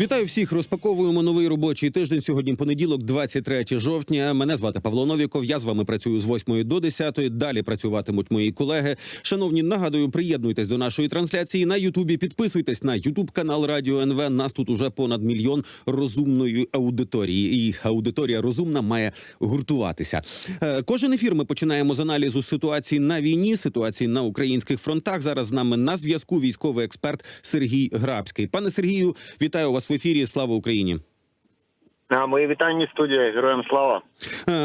Вітаю всіх! Розпаковуємо новий робочий тиждень. Сьогодні понеділок, 23 жовтня. Мене звати Павло Новіков. Я з вами працюю з 8 до 10. Далі працюватимуть мої колеги. Шановні, нагадую, приєднуйтесь до нашої трансляції на Ютубі. Підписуйтесь на Ютуб канал Радіо НВ. Нас тут уже понад мільйон розумної аудиторії. І аудиторія розумна має гуртуватися. Е, Кожен ефір ми починаємо з аналізу ситуації на війні, ситуації на українських фронтах. Зараз з нами на зв'язку військовий експерт Сергій Грабський. Пане Сергію, вітаю вас в ефірі. Слава Україні. Мої вітання студія героям слава.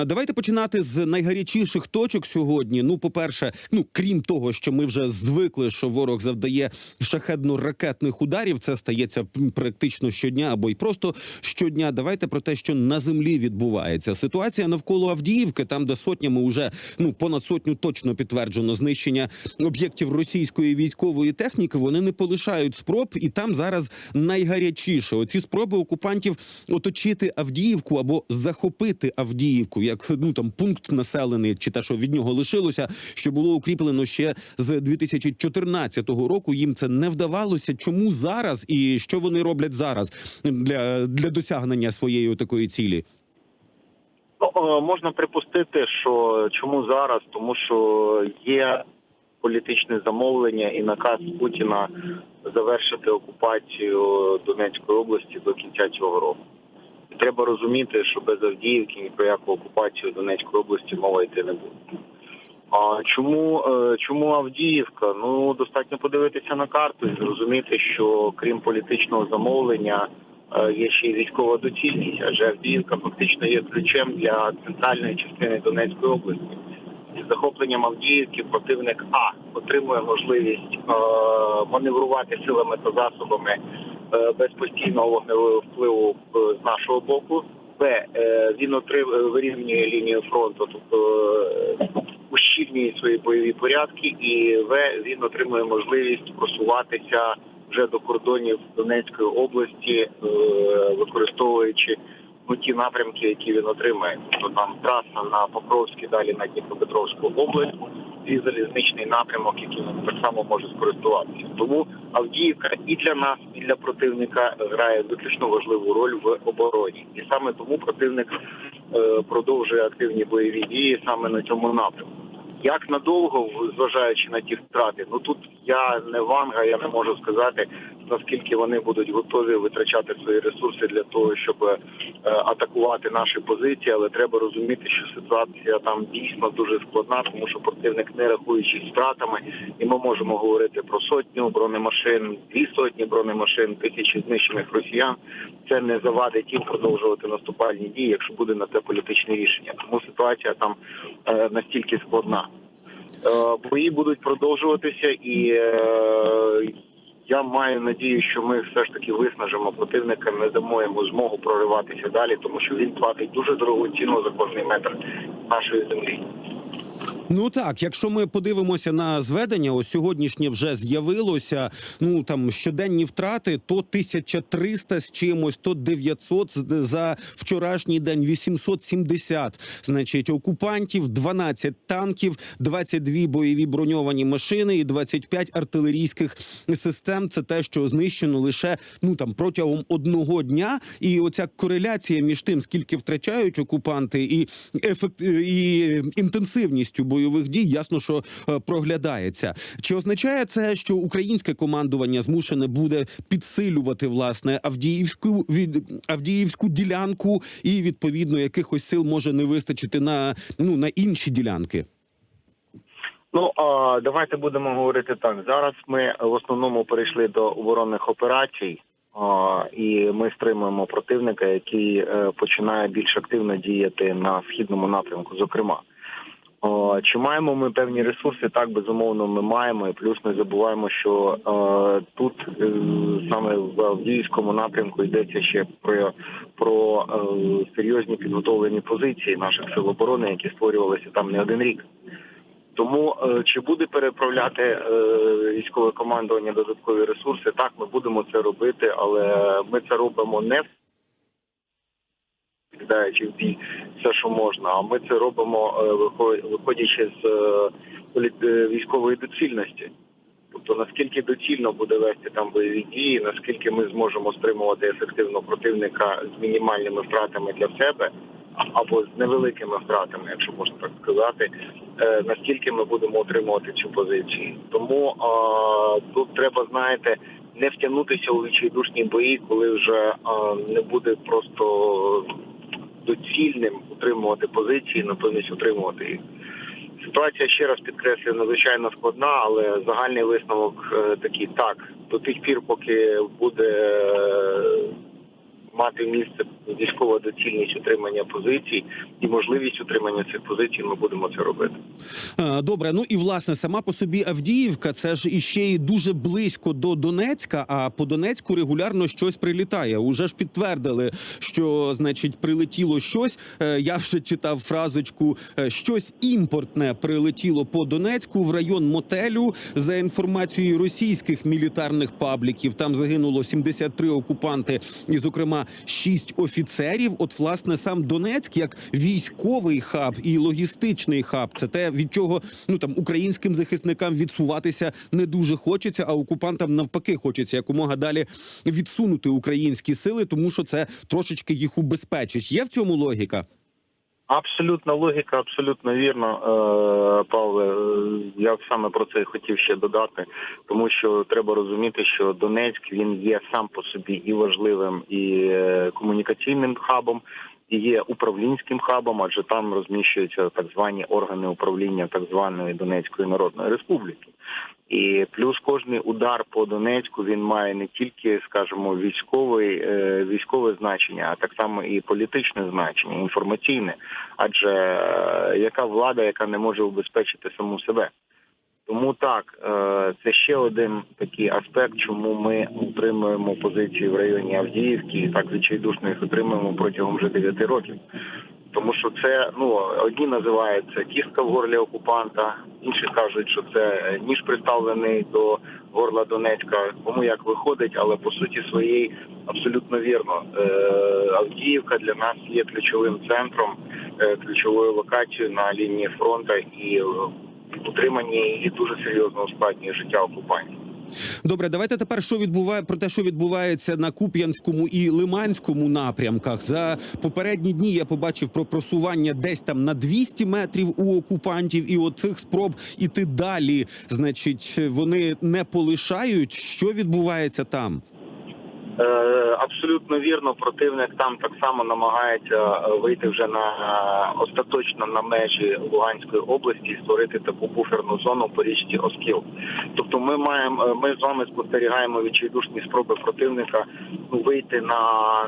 Давайте починати з найгарячіших точок сьогодні. Ну, по-перше, ну крім того, що ми вже звикли, що ворог завдає шахедно-ракетних ударів. Це стається практично щодня або й просто щодня. Давайте про те, що на землі відбувається. Ситуація навколо Авдіївки, там де сотнями уже ну понад сотню точно підтверджено знищення об'єктів російської військової техніки. Вони не полишають спроб, і там зараз найгарячіше. Оці спроби окупантів оточити Авдіївку або захопити Авдіївку, як ну там пункт населений, чи те, що від нього лишилося, що було укріплено ще з 2014 року. Їм це не вдавалося. Чому зараз і що вони роблять зараз для, для досягнення своєї такої цілі? Ну, е, можна припустити, що чому зараз, тому що є політичне замовлення і наказ Путіна завершити окупацію Донецької області до кінця цього року. Треба розуміти, що без Авдіївки ні про яку окупацію Донецької області мова йти не буде. А чому, е, чому Авдіївка? Ну достатньо подивитися на карту і зрозуміти, що крім політичного замовлення е, є ще й військова доцільність, адже Авдіївка фактично є ключем для центральної частини Донецької області. З захопленням Авдіївки противник А отримує можливість е, маневрувати силами та засобами без постійного вогневого впливу е, з нашого боку. Б е, він отрив вирівнює лінію фронту, тобто е, ущільнює свої бойові порядки, і В він отримує можливість просуватися вже до кордонів Донецької області, е, використовуючи ну, ті напрямки, які він отримає. Тобто там траса на Покровський, далі на Дніпропетровську область, і залізничний напрямок, яким він так само може скористуватися. Тому Авдіївка і для нас, і для противника грає виключно важливу роль в обороні, і саме тому противник е, продовжує активні бойові дії саме на цьому напрямку. Як надовго, зважаючи на ті втрати, ну тут я не ванга, я не можу сказати наскільки вони будуть готові витрачати свої ресурси для того, щоб е, атакувати наші позиції. Але треба розуміти, що ситуація там дійсно дуже складна, тому що противник не рахуючись втратами, і ми можемо говорити про сотню бронемашин, дві сотні бронемашин, тисячі знищених росіян. Це не завадить їм продовжувати наступальні дії, якщо буде на те політичне рішення. Тому ситуація там е, настільки складна. Е, Бої будуть продовжуватися, і я маю надію, що ми все ж таки виснажимо противника, не дамо йому змогу прориватися далі, тому що він платить дуже дорогу ціну за кожний метр нашої землі. Ну так, якщо ми подивимося на зведення, ось сьогоднішнє вже з'явилося. Ну там щоденні втрати, то 1300 з чимось, то 900 з- за вчорашній день 870. Значить, окупантів 12 танків, 22 бойові броньовані машини і 25 артилерійських систем. Це те, що знищено лише ну там протягом одного дня. І оця кореляція між тим, скільки втрачають окупанти, і ефект і інтенсивністю бойових дій, ясно, що е, проглядається. Чи означає це, що українське командування змушене буде підсилювати власне Авдіївську від Авдіївську ділянку, і відповідно якихось сил може не вистачити на ну на інші ділянки? Ну а давайте будемо говорити так. Зараз ми в основному перейшли до оборонних операцій, і ми стримуємо противника, який е, починає більш активно діяти на східному напрямку. Зокрема, чи маємо ми певні ресурси? Так безумовно, ми маємо. І плюс не забуваємо, що е, тут е, саме в Авдіївському напрямку йдеться ще про, про е, серйозні підготовлені позиції наших сил оборони, які створювалися там не один рік. Тому е, чи буде переправляти е, військове командування додаткові ресурси? Так, ми будемо це робити, але ми це робимо не відкидаючи в бій все, що можна. А ми це робимо, е, виходячи з е, е, військової доцільності. Тобто наскільки доцільно буде вести там бойові дії, наскільки ми зможемо стримувати ефективно противника з мінімальними втратами для себе або з невеликими втратами, якщо можна так сказати, наскільки ми будемо отримувати цю позицію. Тому е, тут треба, знаєте, не втягнутися у відчайдушні бої, коли вже е, не буде просто доцільним утримувати позиції, натомість утримувати їх. Ситуація ще раз підкреслюю надзвичайно складна, але загальний висновок е, такий: так до тих пір, поки буде е, мати місце військова доцільність утримання позицій і можливість утримання цих позицій, ми будемо це робити. Добре, ну і власне сама по собі Авдіївка, це ж іще й дуже близько до Донецька. А по Донецьку регулярно щось прилітає. Уже ж підтвердили, що значить прилетіло щось. Е, Я вже читав фразочку е, щось імпортне прилетіло по Донецьку в район мотелю. За інформацією російських мілітарних пабліків, там загинуло 73 окупанти, і зокрема 6 офіцерів. От власне сам Донецьк як військовий хаб і логістичний хаб. Це те, від чого ну там українським захисникам відсуватися не дуже хочеться, а окупантам навпаки хочеться якомога далі відсунути українські сили, тому що це трошечки їх убезпечить. Є в цьому логіка? Абсолютна логіка, абсолютно вірно, е, Павле. Е, Я саме про це хотів ще додати, тому що треба розуміти, що Донецьк він є сам по собі і важливим, і е, комунікаційним хабом, і є управлінським хабом, адже там розміщуються так звані органи управління так званої Донецької Народної Республіки. І плюс кожний удар по Донецьку він має не тільки, скажімо, військовий е, військове значення, а так само і політичне значення, інформаційне. Адже е, яка влада, яка не може убезпечити саму себе? Тому так, е, це ще один такий аспект, чому ми утримуємо позиції в районі Авдіївки і так відчайдушно їх утримуємо протягом вже 9 років. Тому що це ну одні називають це кістка в горлі окупанта, інші кажуть, що це ніж приставлений до горла Донецька. Кому як виходить, але по суті своєї абсолютно вірно. Е, Авдіївка для нас є ключовим центром, е, ключовою локацією на лінії фронту і е, утримання її дуже серйозно ускладнює життя окупантів. Добре, давайте тепер що відбуває про те, що відбувається на Куп'янському і Лиманському напрямках. За попередні дні я побачив про просування десь там на 200 метрів у окупантів, і оцих спроб іти далі. Значить, вони не полишають. Що відбувається там? Е, Абсолютно вірно, противник там так само намагається е, вийти вже на е, остаточно на межі Луганської області і створити таку буферну зону по річці Оскіл. Тобто, ми маємо ми з вами спостерігаємо відчайдушні спроби противника ну, вийти на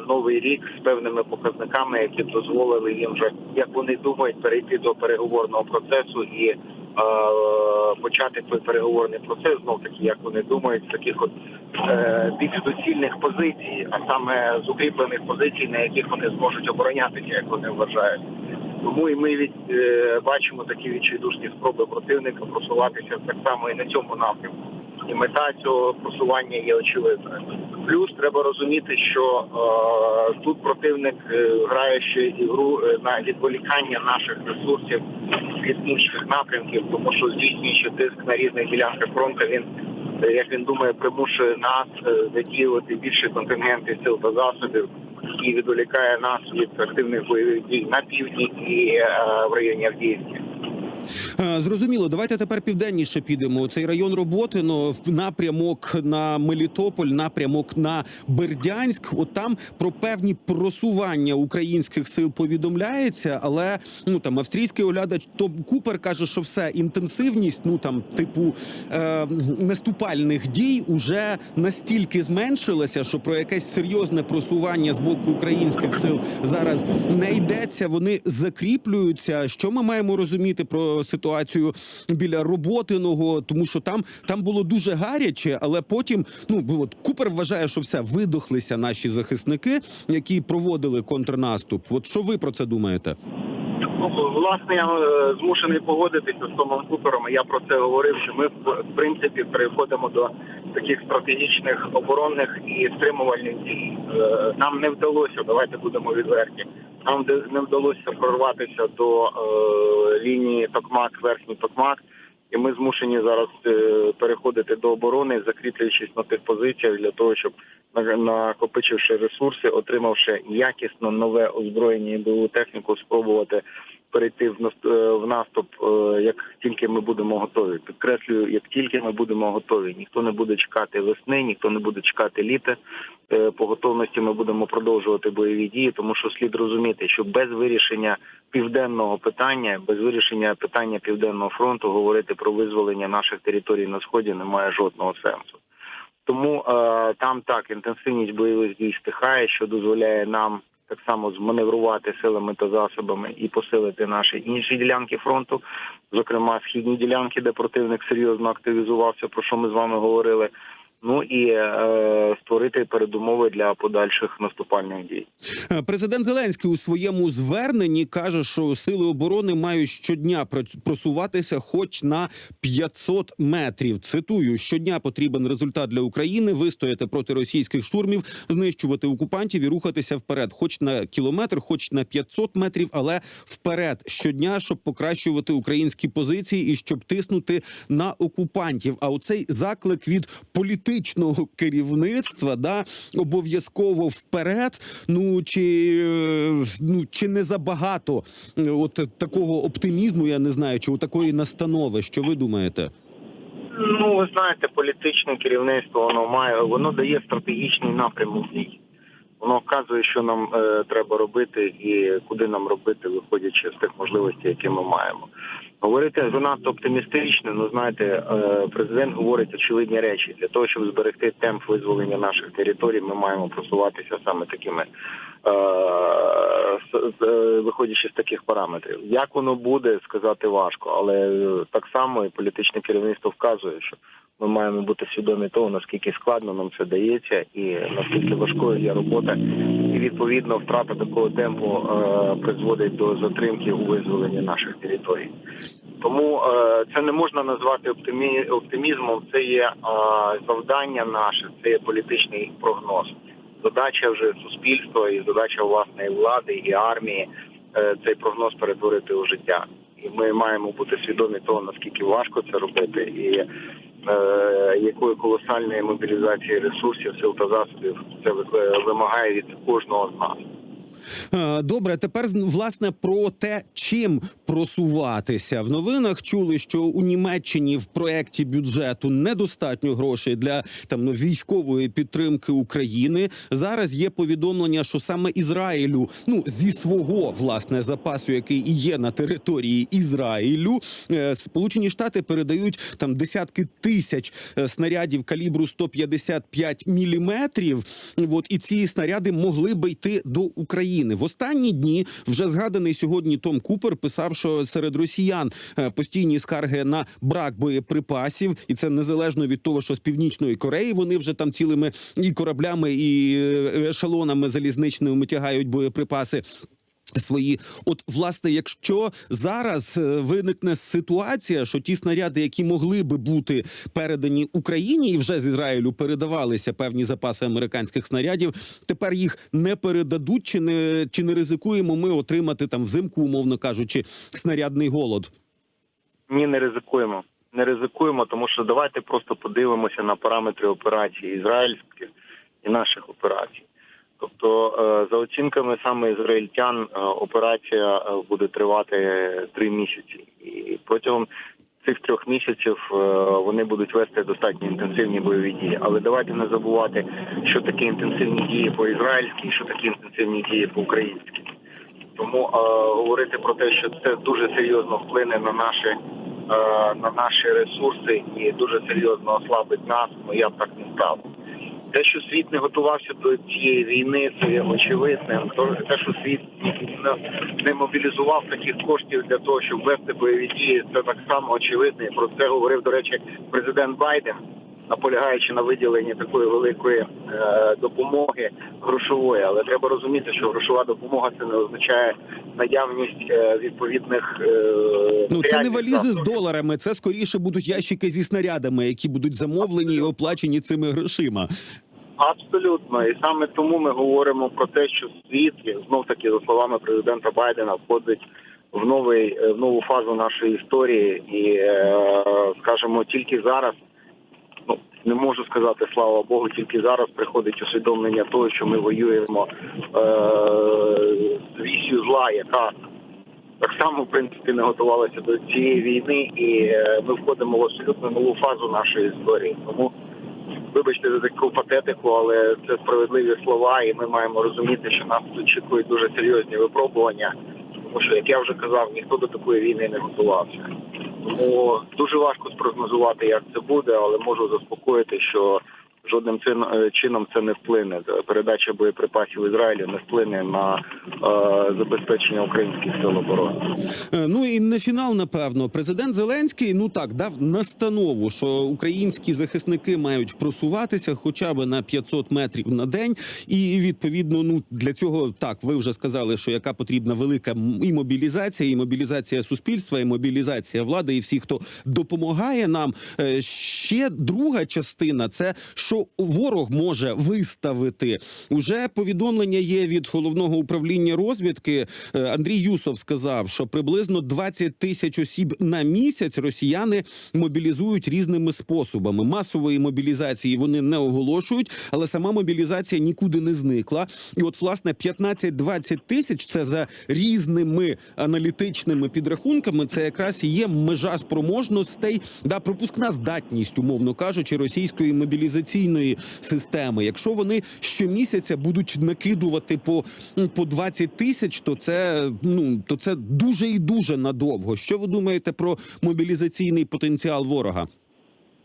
новий рік з певними показниками, які дозволили їм вже, як вони думають, перейти до переговорного процесу і почати той переговорний процес знов таки, як вони думають, з таких от е, більш доцільних позицій, а саме з укріплених позицій, на яких вони зможуть оборонятися, як вони вважають. Тому і ми від е, бачимо такі відчайдушні спроби противника просуватися так само і на цьому напрямку. І мета цього просування є очевидною. Плюс треба розуміти, що е, тут противник е, грає ще і гру е, на відволікання наших ресурсів від інших напрямків, тому що здійснюючи тиск на різних ділянках фронту, він е, як він думає, примушує нас задіювати більше контингенти сил та засобів і відволікає нас від активних бойових дій на півдні і е, в районі Авдіївки. Е, Зрозуміло, давайте тепер південніше підемо. Цей район роботи ну, напрямок на Мелітополь, напрямок на Бердянськ. От там про певні просування українських сил повідомляється, але ну там австрійський оглядач Том Купер каже, що все інтенсивність, ну там типу е, наступальних дій уже настільки зменшилася, що про якесь серйозне просування з боку українських сил зараз не йдеться. Вони закріплюються. Що ми маємо розуміти про ситуацію біля роботиного, тому що там, там було дуже гаряче, але потім ну от Купер вважає, що все видохлися наші захисники, які проводили контрнаступ. От що ви про це думаєте? Ну, власне, я е, змушений погодитися з Томом Купером. Я про це говорив. Що ми в принципі переходимо до таких стратегічних оборонних і стримувальних дій. Е, Нам не вдалося, давайте будемо відверті. Нам не вдалося прорватися до е, лінії Токмак, верхній Токмак. і ми змушені зараз е, переходити до оборони, закріплюючись на тих позиціях для того, щоб на- накопичивши ресурси, отримавши якісно нове озброєння і бойову техніку, спробувати перейти в е, в наступ, е, як тільки ми будемо готові. Підкреслюю, як тільки ми будемо готові. Ніхто не буде чекати весни, ніхто не буде чекати літа. Е, По готовності ми будемо продовжувати бойові дії, тому що слід розуміти, що без вирішення південного питання, без вирішення питання південного фронту, говорити про визволення наших територій на сході немає жодного сенсу. Тому е, там так інтенсивність бойових дій стихає, що дозволяє нам так само зманеврувати силами та засобами і посилити наші інші ділянки фронту, зокрема східні ділянки, де противник серйозно активізувався, про що ми з вами говорили. Ну і е, створити передумови для подальших наступальних дій. Е, Президент Зеленський у своєму зверненні каже, що сили оборони мають щодня просуватися, хоч на 500 метрів. Цитую: щодня потрібен результат для України вистояти проти російських штурмів, знищувати окупантів і рухатися вперед, хоч на кілометр, хоч на 500 метрів, але вперед щодня, щоб покращувати українські позиції і щоб тиснути на окупантів. А оцей заклик від політичного керівництва, да обов'язково вперед. Ну чи е, ну чи не забагато е, от такого оптимізму, я не знаю, чи у такої настанови. Що ви думаєте? Ну, ви знаєте, політичне керівництво воно має воно дає стратегічний напрямок дій. Воно вказує, що нам е, треба робити і куди нам робити, виходячи з тих можливостей, які ми маємо. Говорити занадто оптимістично. Ну знаєте, е, президент говорить очевидні речі для того, щоб зберегти темп визволення наших територій. Ми маємо просуватися саме такими, виходячи з таких параметрів. Як воно буде, сказати важко, але е, так само і політичне керівництво вказує, що ми маємо бути свідомі того, наскільки складно нам це дається, і наскільки важкою є робота, і відповідно втрата такого темпу е, призводить до затримки у визволенні наших територій. Тому е, це не можна назвати оптимі... оптимізмом. Це є е, завдання наше, це є політичний прогноз. Задача вже суспільства і задача власної влади і армії е, цей прогноз перетворити у життя. І ми маємо бути свідомі того, наскільки важко це робити, і е, якої колосальної мобілізації ресурсів, сил та засобів це ви- вимагає від кожного з нас. Е, Добре, тепер власне про те, чим просуватися в новинах. Чули, що у Німеччині в проєкті бюджету недостатньо грошей для там ну, військової підтримки України. Зараз є повідомлення, що саме Ізраїлю, ну зі свого власне запасу, який є на території Ізраїлю, е, Сполучені Штати передають там десятки тисяч е, снарядів калібру 155 міліметрів. От і ці снаряди могли би йти до України. В останні дні вже згаданий сьогодні Том Купер писав, що серед росіян е, постійні скарги на брак боєприпасів, і це незалежно від того, що з північної Кореї вони вже там цілими і кораблями, і е, ешелонами залізничними тягають боєприпаси. Свої, от власне, якщо зараз е, виникне ситуація, що ті снаряди, які могли би бути передані Україні, і вже з Ізраїлю передавалися певні запаси американських снарядів, тепер їх не передадуть, чи не чи не ризикуємо ми отримати там взимку, умовно кажучи, снарядний голод? Ні, не ризикуємо. Не ризикуємо, тому що давайте просто подивимося на параметри операції ізраїльських і наших операцій. Тобто, е, за оцінками саме ізраїльтян, е, операція е, буде тривати три місяці, і протягом цих трьох місяців вони будуть вести достатньо інтенсивні бойові дії. Але давайте не забувати, що таке інтенсивні дії по ізраїльськи, що такі інтенсивні дії по українськи. Тому е, говорити про те, що це дуже серйозно вплине на наші е, на наші ресурси і дуже серйозно ослабить нас, ну я б так не став. Те, що світ не готувався до цієї війни, це є очевидним. Те, що світ не- мобілізував таких коштів для того, щоб вести бойові дії, це так само очевидно. Про це говорив, до речі, президент Байден, наполягаючи на виділенні такої великої е, допомоги грошової. Але треба розуміти, що грошова допомога це не означає наявність е, відповідних е, Ну це не валізи з доларами. Це скоріше будуть ящики зі снарядами, які будуть замовлені і оплачені цими грошима. Абсолютно, і саме тому ми говоримо про те, що світ знов таки за словами президента Байдена входить в новий е, в нову фазу нашої історії, і е, скажімо, тільки зараз. Ну не можу сказати слава Богу, тільки зараз приходить усвідомлення того, що ми воюємо е, з вісю зла, яка так само в принципі не готувалася до цієї війни, і ми входимо в абсолютно нову фазу нашої історії. Тому вибачте за таку патетику, але це справедливі слова, і ми маємо розуміти, що нас тут чекують дуже серйозні випробування. Тому що, як я вже казав, ніхто до такої війни не готувався. Тому дуже важко спрогнозувати, як це буде, але можу заспокоїти, що жодним е, чином це не вплине. Передача боєприпасів Ізраїлю не вплине на е, забезпечення українських сил оборони. Е, Ну і на фінал, напевно, президент Зеленський ну так дав настанову, що українські захисники мають просуватися хоча б на 500 метрів на день. І відповідно, ну для цього так ви вже сказали, що яка потрібна велика і мобілізація, і мобілізація суспільства, і мобілізація влади, і всіх, хто допомагає нам. Ще друга частина це що ворог може виставити. Уже повідомлення є від головного управління розвідки. Е, Андрій Юсов сказав, що приблизно 20 тисяч осіб на місяць росіяни мобілізують різними способами. Масової мобілізації вони не оголошують, але сама мобілізація нікуди не зникла. І от власне 15-20 тисяч це за різними аналітичними підрахунками. Це якраз і є межа спроможностей, да пропускна здатність, умовно кажучи, російської мобілізаційної системи. Якщо вони щомісяця будуть накидувати по, по 20 тисяч, то це ну то це дуже і дуже надовго. Що ви думаєте про мобілізаційний потенціал ворога?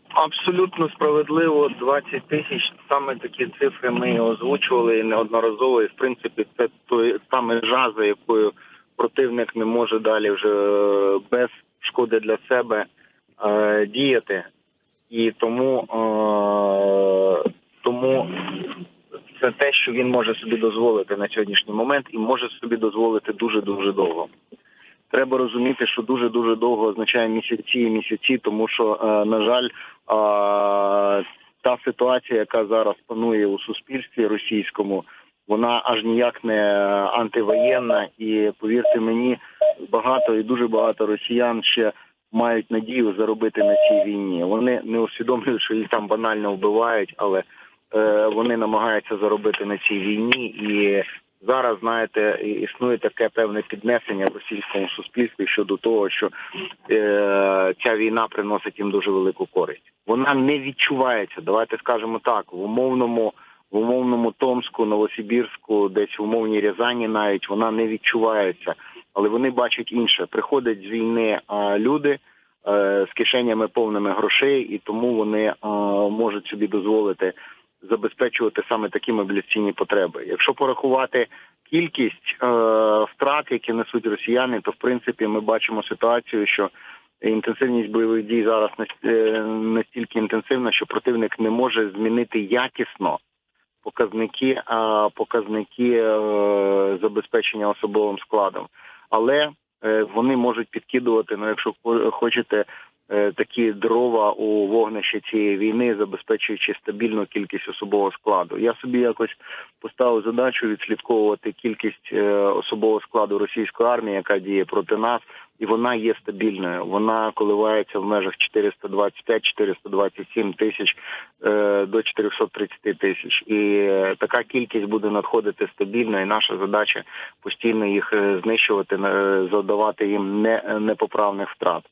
Абсолютно справедливо 20 тисяч. Саме такі цифри ми озвучували неодноразово. І в принципі, це той та межа, за якою противник не може далі вже е, без шкоди для себе е, діяти. І тому, е, тому це те, що він може собі дозволити на сьогоднішній момент, і може собі дозволити дуже дуже довго. Треба розуміти, що дуже дуже довго означає місяці і місяці, тому що, е, на жаль, е, та ситуація, яка зараз панує у суспільстві російському, вона аж ніяк не антивоєнна. І повірте мені, багато і дуже багато росіян ще мають надію заробити на цій війні. Вони не усвідомлюють, що їх там банально вбивають, але е, вони намагаються заробити на цій війні і. Зараз знаєте, існує таке певне піднесення в російському суспільстві щодо того, що е, ця війна приносить їм дуже велику користь. Вона не відчувається. Давайте скажемо так: в умовному, в умовному Томську, Новосибірську, десь в умовній Рязані, навіть вона не відчувається, але вони бачать інше. Приходять з війни люди. е, З кишенями повними грошей, і тому вони е, можуть собі дозволити забезпечувати саме такі мобіляційні потреби. Якщо порахувати кількість е, втрат, які несуть росіяни, то в принципі ми бачимо ситуацію, що інтенсивність бойових дій зараз нас- настільки інтенсивна, що противник не може змінити якісно показники, а показники забезпечення особовим складом. Але е, вони можуть підкидувати, ну якщо хо- хочете, е, такі дрова у вогнищі цієї війни, забезпечуючи стабільну кількість особового складу. Я собі якось поставив задачу відслідковувати кількість е, особового складу російської армії, яка діє проти нас, і вона є стабільною. Вона коливається в межах 425-427 тисяч е, до 430 тисяч. І е, така кількість буде надходити стабільно. І наша задача постійно їх е, знищувати, завдавати їм не, непоправних втрат.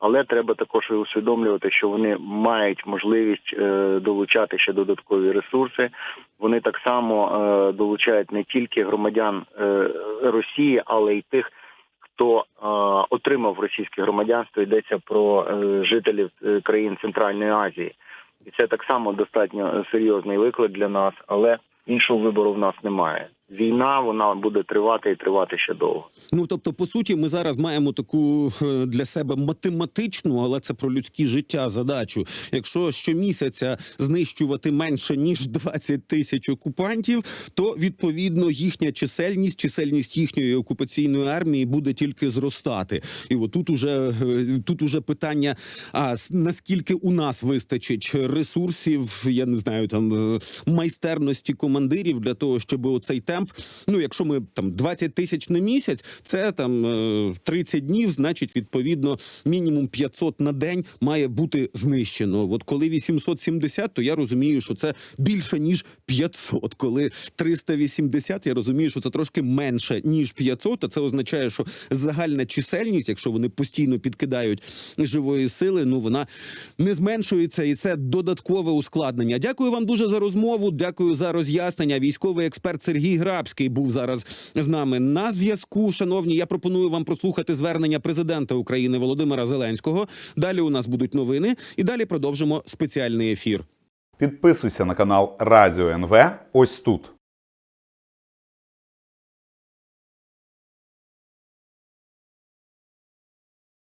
Але треба також усвідомлювати, що вони мають можливість долучати ще додаткові ресурси. Вони так само долучають не тільки громадян Росії, але й тих, хто е, отримав російське громадянство. Йдеться про е, жителів е, країн Центральної Азії, і це так само достатньо серйозний виклик для нас, але іншого вибору в нас немає. Війна вона буде тривати і тривати ще довго. Ну тобто, по суті, ми зараз маємо таку е, для себе математичну, але це про людські життя задачу. Якщо щомісяця знищувати менше ніж 20 тисяч окупантів, то відповідно їхня чисельність, чисельність їхньої окупаційної армії буде тільки зростати. І отут уже е, тут уже питання: а наскільки у нас вистачить ресурсів, я не знаю, там е, майстерності командирів для того, щоб оцей темп темп. Ну, якщо ми там 20 тисяч на місяць, це там е, 30 днів, значить, відповідно, мінімум 500 на день має бути знищено. От коли 870, то я розумію, що це більше ніж 500. Коли 380, я розумію, що це трошки менше ніж 500, а це означає, що загальна чисельність, якщо вони постійно підкидають живої сили, ну вона не зменшується, і це додаткове ускладнення. Дякую вам дуже за розмову. Дякую за роз'яснення. Військовий експерт Сергій Грабський був зараз з нами на зв'язку. Шановні, я пропоную вам прослухати звернення президента України Володимира Зеленського. Далі у нас будуть новини, і далі продовжимо спеціальний ефір. Підписуйся на канал Радіо НВ ось тут.